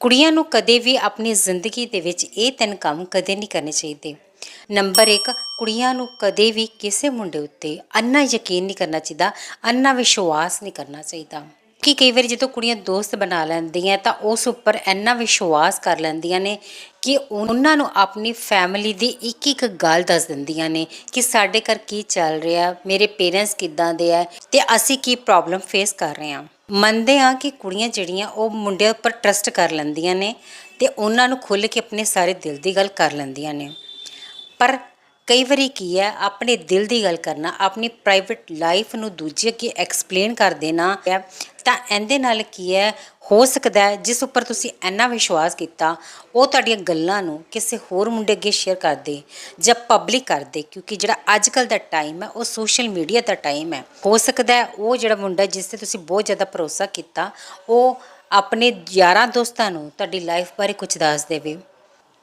ਕੁੜੀਆਂ ਨੂੰ ਕਦੇ ਵੀ ਆਪਣੀ ਜ਼ਿੰਦਗੀ ਦੇ ਵਿੱਚ ਇਹ ਤਿੰਨ ਕੰਮ ਕਦੇ ਨਹੀਂ ਕਰਨੇ ਚਾਹੀਦੇ। ਨੰਬਰ 1 ਕੁੜੀਆਂ ਨੂੰ ਕਦੇ ਵੀ ਕਿਸੇ ਮੁੰਡੇ ਉੱਤੇ ਅੰਨਾ ਯਕੀਨ ਨਹੀਂ ਕਰਨਾ ਚਾਹੀਦਾ, ਅੰਨਾ ਵਿਸ਼ਵਾਸ ਨਹੀਂ ਕਰਨਾ ਚਾਹੀਦਾ। ਕਿ ਕਈ ਵਾਰੀ ਜਦੋਂ ਕੁੜੀਆਂ ਦੋਸਤ ਬਣਾ ਲੈਂਦੀਆਂ ਤਾਂ ਉਸ ਉੱਪਰ ਇੰਨਾ ਵਿਸ਼ਵਾਸ ਕਰ ਲੈਂਦੀਆਂ ਨੇ ਕਿ ਉਹਨਾਂ ਨੂੰ ਆਪਣੀ ਫੈਮਿਲੀ ਦੀ ਇੱਕ ਇੱਕ ਗੱਲ ਦੱਸ ਦਿੰਦੀਆਂ ਨੇ ਕਿ ਸਾਡੇ ਘਰ ਕੀ ਚੱਲ ਰਿਹਾ, ਮੇਰੇ ਪੇਰੈਂਟਸ ਕਿੱਦਾਂ ਦੇ ਆ ਤੇ ਅਸੀਂ ਕੀ ਪ੍ਰੋਬਲਮ ਫੇਸ ਕਰ ਰਹੇ ਹਾਂ। ਮੰਨਦੇ ਹਾਂ ਕਿ ਕੁੜੀਆਂ ਜਿਹੜੀਆਂ ਉਹ ਮੁੰਡਿਆਂ ਉੱਪਰ ਟਰਸਟ ਕਰ ਲੈਂਦੀਆਂ ਨੇ ਤੇ ਉਹਨਾਂ ਨੂੰ ਖੁੱਲ੍ਹ ਕੇ ਆਪਣੇ ਸਾਰੇ ਦਿਲ ਦੀ ਗੱਲ ਕਰ ਲੈਂਦੀਆਂ ਨੇ। ਪਰ ਕਈ ਵਾਰੀ ਕੀ ਹੈ, ਆਪਣੇ ਦਿਲ ਦੀ ਗੱਲ ਕਰਨਾ, ਆਪਣੀ ਪ੍ਰਾਈਵੇਟ ਲਾਈਫ ਨੂੰ ਦੂਜੇ ਅੱਗੇ ਐਕਸਪਲੇਨ ਕਰ ਦੇਣਾ ਤਾਂ ਇਹਦੇ ਨਾਲ ਕੀ ਹੈ, ਹੋ ਸਕਦਾ ਹੈ, ਜਿਸ ਉੱਪਰ ਤੁਸੀਂ ਇੰਨਾ ਵਿਸ਼ਵਾਸ ਕੀਤਾ, ਉਹ ਤੁਹਾਡੀਆਂ ਗੱਲਾਂ ਨੂੰ ਕਿਸੇ ਹੋਰ ਮੁੰਡੇ ਅੱਗੇ ਸ਼ੇਅਰ ਕਰ ਦੇ ਜਾਂ ਪਬਲਿਕ ਕਰ ਦੇ, ਕਿਉਂਕਿ ਜਿਹੜਾ ਅੱਜ ਕੱਲ ਦਾ ਟਾਈਮ ਹੈ, ਉਹ ਸੋਸ਼ਲ ਮੀਡੀਆ ਦਾ ਟਾਈਮ ਹੈ। ਹੋ ਸਕਦਾ ਹੈ, ਉਹ ਜਿਹੜਾ ਮੁੰਡਾ ਜਿਸ ਤੇ ਤੁਸੀਂ ਬਹੁਤ ਜ਼ਿਆਦਾ ਭਰੋਸਾ ਕੀਤਾ, ਉਹ ਆਪਣੇ ਯਾਰਾਂ ਦੋਸਤਾਂ ਨੂੰ ਤੁਹਾਡੀ ਲਾਈਫ ਬਾਰੇ ਕੁਝ ਦੱਸ ਦੇਵੇ।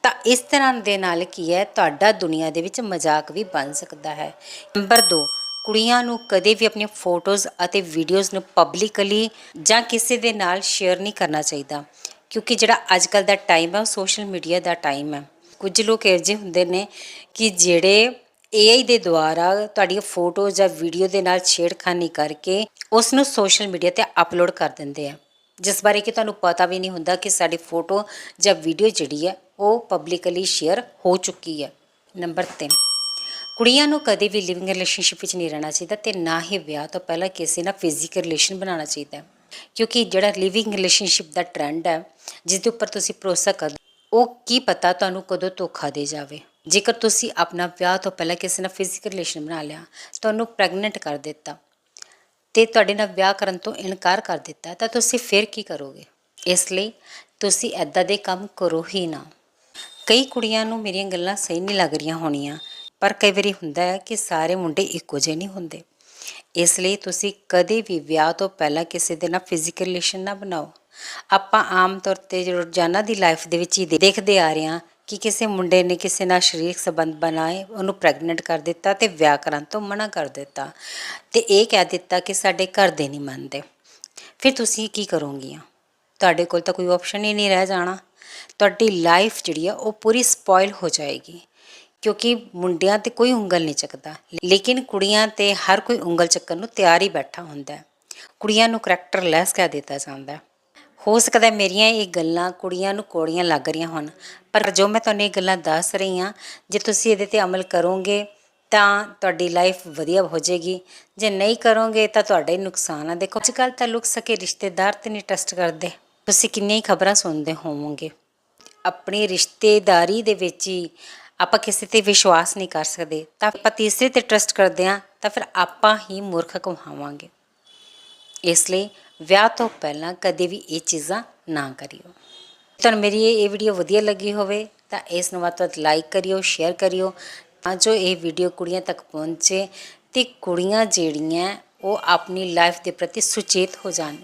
ਤਾਂ ਇਸ ਤਰ੍ਹਾਂ ਦੇ ਨਾਲ ਕੀ ਹੈ, ਤੁਹਾਡਾ ਦੁਨੀਆ ਦੇ ਵਿੱਚ ਮਜ਼ਾਕ ਵੀ ਬਣ ਸਕਦਾ ਹੈ। ਨੰਬਰ 2 ਕੁੜੀਆਂ ਨੂੰ ਕਦੇ ਵੀ ਆਪਣੀਆਂ ਫੋਟੋਜ਼ ਅਤੇ ਵੀਡੀਓਜ਼ ਨੂੰ ਪਬਲਿਕਲੀ ਜਾਂ ਕਿਸੇ ਦੇ ਨਾਲ ਸ਼ੇਅਰ ਨਹੀਂ ਕਰਨਾ ਚਾਹੀਦਾ, ਕਿਉਂਕਿ ਜਿਹੜਾ ਅੱਜ ਕੱਲ ਦਾ ਟਾਈਮ ਹੈ, ਉਹ ਸੋਸ਼ਲ ਮੀਡੀਆ ਦਾ ਟਾਈਮ ਹੈ। ਕੁਝ ਲੋਕ ਇਹੋ ਜਿਹੇ ਹੁੰਦੇ ਨੇ ਕਿ ਜਿਹੜੇ AI ਦੇ ਦੁਆਰਾ ਤੁਹਾਡੀਆਂ ਫੋਟੋ ਜਾਂ ਵੀਡੀਓ ਦੇ ਨਾਲ ਛੇੜਖਾਨੀ ਕਰਕੇ ਉਸ ਨੂੰ ਸੋਸ਼ਲ ਮੀਡੀਆ ਤੇ ਅਪਲੋਡ ਕਰ ਦਿੰਦੇ ਆ। ਜਿਸ ਬਾਰੇ ਕਿ ਤੁਹਾਨੂੰ ਪਤਾ ਵੀ ਨਹੀਂ ਹੁੰਦਾ ਕਿ ਸਾਡੀ ਫੋਟੋ ਜਾਂ ਵੀਡੀਓ ਜਿਹੜੀ ਹੈ ਉਹ ਪਬਲਿਕਲੀ ਸ਼ੇਅਰ ਹੋ ਚੁੱਕੀ ਹੈ। ਨੰਬਰ 3 ਕੁੜੀਆਂ ਨੂੰ ਕਦੇ ਵੀ ਲਿਵਿੰਗ ਰਿਲੇਸ਼ਨਸ਼ਿਪ ਵਿੱਚ ਨਹੀਂ ਰਹਿਣਾ ਚਾਹੀਦਾ ਤੇ ਨਾ ਹੀ ਵਿਆਹ ਤੋਂ ਪਹਿਲਾਂ ਕਿਸੇ ਨਾਲ ਫਿਜ਼ੀਕਲ ਰਿਲੇਸ਼ਨ ਬਣਾਉਣਾ ਚਾਹੀਦਾ ਕਿਉਂਕਿ ਜਿਹੜਾ ਲਿਵਿੰਗ ਰਿਲੇਸ਼ਨਸ਼ਿਪ ਦਾ ਟ੍ਰੈਂਡ ਹੈ, ਜਿਸ ਦੇ ਉੱਪਰ ਤੁਸੀਂ ਭਰੋਸਾ ਕਰਦੇ ਉਹ ਕੀ ਪਤਾ ਤੁਹਾਨੂੰ ਕਦੋਂ ਧੋਖਾ ਦੇ ਜਾਵੇ। ਜੇਕਰ ਤੁਸੀਂ ਆਪਣਾ ਵਿਆਹ ਤੋਂ ਪਹਿਲਾਂ ਕਿਸੇ ਨਾਲ ਫਿਜ਼ੀਕਲ ਰਿਲੇਸ਼ਨ ਬਣਾ ਲਿਆ, ਤੁਹਾਨੂੰ ਪ੍ਰੈਗਨੈਂਟ ਕਰ ਦਿੱਤਾ ਤੇ ਤੁਹਾਡੇ ਨਾਲ ਵਿਆਹ ਕਰਨ ਤੋਂ ਇਨਕਾਰ ਕਰ ਦਿੱਤਾ, ਤਾਂ ਤੁਸੀਂ ਫਿਰ ਕੀ ਕਰੋਗੇ? ਇਸ ਲਈ ਤੁਸੀਂ ਐਦਾਂ ਦੇ ਕੰਮ ਕਰੋ ਹੀ ਨਾ। ਕਈ ਕੁੜੀਆਂ ਨੂੰ ਮੇਰੀਆਂ ਗੱਲਾਂ ਸਹੀ ਨਹੀਂ ਲੱਗ ਰਹੀਆਂ ਹੋਣੀਆਂ, ਪਰ ਕਈ ਵਾਰੀ ਹੁੰਦਾ ਹੈ ਕਿ ਸਾਰੇ ਮੁੰਡੇ ਇੱਕੋ ਜਿਹੇ ਨਹੀਂ ਹੁੰਦੇ। ਇਸ ਲਈ ਤੁਸੀਂ ਕਦੇ ਵੀ ਵਿਆਹ ਤੋਂ ਪਹਿਲਾਂ ਕਿਸੇ ਦੇ ਨਾਲ ਫਿਜ਼ੀਕਲ ਰਿਲੇਸ਼ਨ ਨਾ ਬਣਾਓ। ਆਪਾਂ ਆਮ ਤੌਰ ਤੇ ਰੋਜ਼ਾਨਾ ਦੀ ਲਾਈਫ ਦੇ ਵਿੱਚ ਹੀ ਦੇ- ਦੇਖਦੇ ਆ ਰਹੇ ਹਾਂ ਕਿ ਕਿਸੇ ਮੁੰਡੇ ਨੇ ਕਿਸੇ ਨਾਲ ਸਰੀਰਕ ਸੰਬੰਧ ਬਣਾਏ, ਉਹਨੂੰ ਪ੍ਰੈਗਨੈਂਟ ਕਰ ਦਿੱਤਾ ਤੇ ਵਿਆਹ ਕਰਨ ਤੋਂ ਮਨਾ ਕਰ ਦਿੱਤਾ ਤੇ ਇਹ ਕਹਿ ਦਿੱਤਾ ਕਿ ਸਾਡੇ ਘਰ ਦੇ ਨਹੀਂ ਮੰਨਦੇ। ਫਿਰ ਤੁਸੀਂ ਕੀ ਕਰੋਗੀਆਂ? ਤੁਹਾਡੇ ਕੋਲ ਤਾਂ ਕੋਈ ਆਪਸ਼ਨ ਹੀ ਨਹੀਂ ਰਹਿ ਜਾਣਾ। ਤੁਹਾਡੀ ਲਾਈਫ ਜਿਹੜੀ ਆ, ਉਹ ਪੂਰੀ ਸਪੋਇਲ ਹੋ ਜਾਏਗੀ। ਕਿਉਂਕਿ ਮੁੰਡਿਆਂ ਤੇ ਕੋਈ ਉਂਗਲ ਨਹੀਂ ਚੱਕਦਾ। ਲੇਕਿਨ ਕੁੜੀਆਂ ਤੇ ਹਰ ਕੋਈ ਉਂਗਲ ਚੱਕਣ ਨੂੰ ਤਿਆਰ ਹੀ ਬੈਠਾ ਹੁੰਦਾ ਹੈ। ਕੁੜੀਆਂ ਨੂੰ ਕਰੈਕਟਰਲੈਸ ਕਹਿ ਦਿੱਤਾ ਜਾਂਦਾ ਹੋ। ਸਕਦਾ ਮੇਰੀਆਂ ਇਹ ਗੱਲਾਂ ਕੁੜੀਆਂ ਨੂੰ ਕੋੜੀਆਂ ਲੱਗ ਰਹੀਆਂ ਹੋਣ। ਪਰ ਜੋ ਮੈਂ ਤੁਹਾਨੂੰ ਇਹ ਗੱਲਾਂ ਦੱਸ ਰਹੀ ਹਾਂ, ਜੇ ਤੁਸੀਂ ਇਹਦੇ ਤੇ ਅਮਲ ਕਰੋਗੇ, ਤਾਂ ਤੁਹਾਡੀ ਲਾਈਫ ਵਧੀਆ ਹੋ ਜਾਏਗੀ। ਜੇ ਨਹੀਂ ਕਰੋਗੇ, ਤਾਂ ਤੁਹਾਡਾ ਹੀ ਨੁਕਸਾਨ ਆ। ਦੇਖੋ, ਅੱਜ ਕੱਲ੍ਹ ਤਾਂ ਲੋਕ ਸਕੇ ਰਿਸ਼ਤੇਦਾਰ ਤੇ ਨਹੀਂ ਟਰਸਟ ਕਰਦੇ। ਤੁਸੀਂ ਕਿੰਨੀਆਂ ਹੀ ਖਬਰਾਂ ਸੁਣਦੇ ਹੋਵੋਗੇ। ਆਪਣੀ ਰਿਸ਼ਤੇਦਾਰੀ ਦੇ ਵਿੱਚ ਹੀ ਆਪਾਂ ਕਿਸੇ ਤੇ ਵਿਸ਼ਵਾਸ ਨਹੀਂ ਕਰ ਸਕਦੇ। ਤਾਂ ਆਪਾਂ ਤੀਸਰੇ ਤੇ ਟਰਸਟ ਕਰਦੇ ਹਾਂ, ਤਾਂ ਫਿਰ ਆਪਾਂ ਹੀ ਮੂਰਖ ਕਹਾਵਾਂਗੇ ਇਸ ਲਈ ਵਿਆਹ ਤੋਂ ਪਹਿਲਾਂ ਕਦੇ ਵੀ ਇਹ ਚੀਜ਼ਾਂ ਨਾ ਕਰਿਓ। ਤੁਹਾਨੂੰ ਮੇਰੀ ਇਹ ਇਹ ਵੀਡੀਓ ਵਧੀਆ ਲੱਗੀ ਹੋਵੇ, ਤਾਂ ਇਸ ਨੂੰ ਵੱਧ ਤੋਂ ਵੱਧ ਲਾਈਕ ਕਰਿਓ ਸ਼ੇਅਰ ਕਰਿਓ, ਤਾਂ ਜੋ ਇਹ ਵੀਡੀਓ ਕੁੜੀਆਂ ਤੱਕ ਪਹੁੰਚੇ ਤੇ ਕੁੜੀਆਂ ਜਿਹੜੀਆਂ ਉਹ ਆਪਣੀ ਲਾਈਫ ਦੇ ਪ੍ਰਤੀ ਸੁਚੇਤ ਹੋ ਜਾਣ।